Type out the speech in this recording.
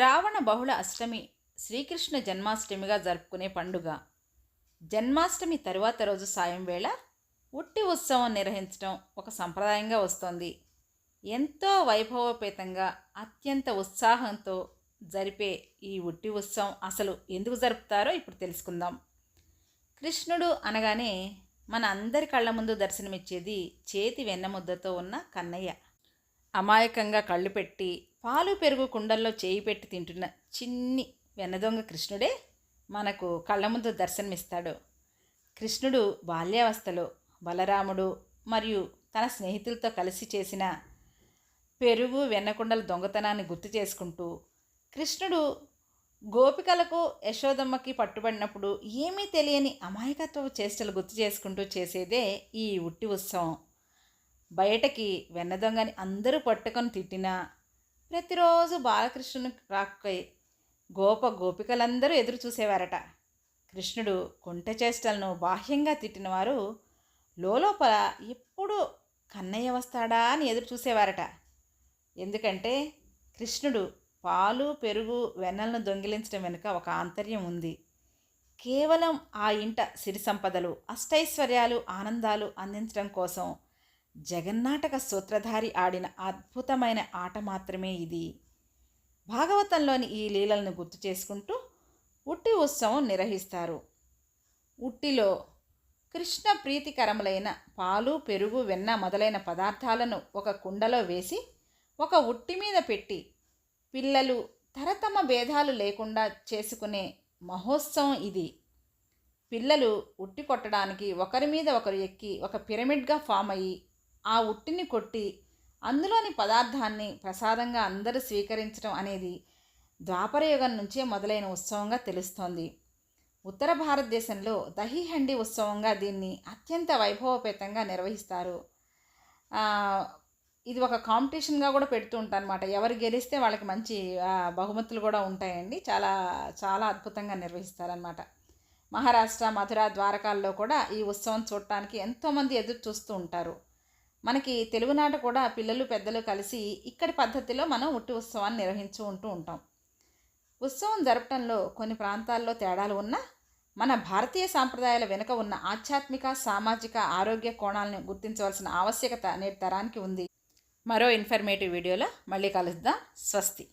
శ్రావణ బహుళ అష్టమి శ్రీకృష్ణ జన్మాష్టమిగా జరుపుకునే పండుగ. జన్మాష్టమి తరువాత రోజు సాయం వేళ ఉట్టి ఉత్సవం నిర్వహించడం ఒక సంప్రదాయంగా వస్తోంది. ఎంతో వైభవోపేతంగా అత్యంత ఉత్సాహంతో జరిపే ఈ ఉట్టి ఉత్సవం అసలు ఎందుకు జరుపుతారో ఇప్పుడు తెలుసుకుందాం. కృష్ణుడు అనగానే మన అందరి కళ్ళ ముందు దర్శనమిచ్చేది చేతి వెన్నముద్దతో ఉన్న కన్నయ్య. అమాయకంగా కళ్ళు పెట్టి పాలు పెరుగు కుండల్లో చేయి పెట్టి తింటున్న చిన్ని వెన్నదొంగ కృష్ణుడే మనకు కళ్ళ ముందు దర్శనమిస్తాడు. కృష్ణుడు బాల్యావస్థలో బలరాముడు మరియు తన స్నేహితులతో కలిసి చేసిన పెరుగు వెన్నకుండల దొంగతనాన్ని గుర్తు చేసుకుంటూ కృష్ణుడు గోపికలకు యశోదమ్మకి పట్టుబడినప్పుడు ఏమీ తెలియని అమాయకత్వ చేష్టలు గుర్తు చేసుకుంటూ చేసేదే ఈ ఉట్టి ఉత్సవం. బయటకి వెన్న దొంగని అందరూ పట్టుకొని తిట్టినా ప్రతిరోజు బాలకృష్ణుని రాకై గోప గోపికలందరూ ఎదురు చూసేవారట. కృష్ణుడు కుంటచేష్టలను బాహ్యంగా తిట్టినవారు లోపల ఎప్పుడు కన్నయ్య వస్తాడా అని ఎదురు చూసేవారట. ఎందుకంటే కృష్ణుడు పాలు పెరుగు వెన్నలను దొంగిలించడం వెనుక ఒక ఆంతర్యం ఉంది. కేవలం ఆ ఇంట సిరి సంపదలు అష్టైశ్వర్యాలు ఆనందాలు అందించడం కోసం జగన్నాటక సూత్రధారి ఆడిన అద్భుతమైన ఆట మాత్రమే ఇది. భాగవతంలోని ఈ లీలలను గుర్తు చేసుకుంటూ ఉట్టి ఉత్సవం నిర్వహిస్తారు. ఉట్టిలో కృష్ణ ప్రీతికరములైన పాలు పెరుగు వెన్న మొదలైన పదార్థాలను ఒక కుండలో వేసి ఒక ఉట్టి మీద పెట్టి పిల్లలు తరతమ భేదాలు లేకుండా చేసుకునే మహోత్సవం ఇది. పిల్లలు ఉట్టి కొట్టడానికి ఒకరి మీద ఒకరు ఎక్కి ఒక పిరమిడ్గా ఫామ్ అయ్యి ఆ ఉట్టిని కొట్టి అందులోని పదార్థాన్ని ప్రసాదంగా అందరూ స్వీకరించడం అనేది ద్వాపరయుగం నుంచే మొదలైన ఉత్సవంగా తెలుస్తోంది. ఉత్తర భారతదేశంలో దహిహండి ఉత్సవంగా దీన్ని అత్యంత వైభవపేతంగా నిర్వహిస్తారు. ఇది ఒక కాంపిటీషన్గా కూడా పెడుతూ ఉంటారనమాట ఎవరు గెలిస్తే వాళ్ళకి మంచి బహుమతులు కూడా ఉంటాయండి. చాలా చాలా అద్భుతంగా నిర్వహిస్తారనమాట మహారాష్ట్ర మధుర ద్వారకాల్లో కూడా ఈ ఉత్సవం చూడటానికి ఎంతోమంది ఎదురు చూస్తూ ఉంటారు. మనకి తెలుగునాట కూడా పిల్లలు పెద్దలు కలిసి ఇక్కడి పద్ధతిలో మనం ఉట్టి ఉత్సవాన్ని నిర్వహించు ఉంటూ ఉంటాం. ఉత్సవం జరపడంలో కొన్ని ప్రాంతాల్లో తేడాలు ఉన్నా మన భారతీయ సాంప్రదాయాల వెనుక ఉన్న ఆధ్యాత్మిక సామాజిక ఆరోగ్య కోణాలను గుర్తించవలసిన ఆవశ్యకత నేటి తరానికి ఉంది. మరో ఇన్ఫర్మేటివ్ వీడియోలో మళ్ళీ కలుద్దాం. స్వస్తి.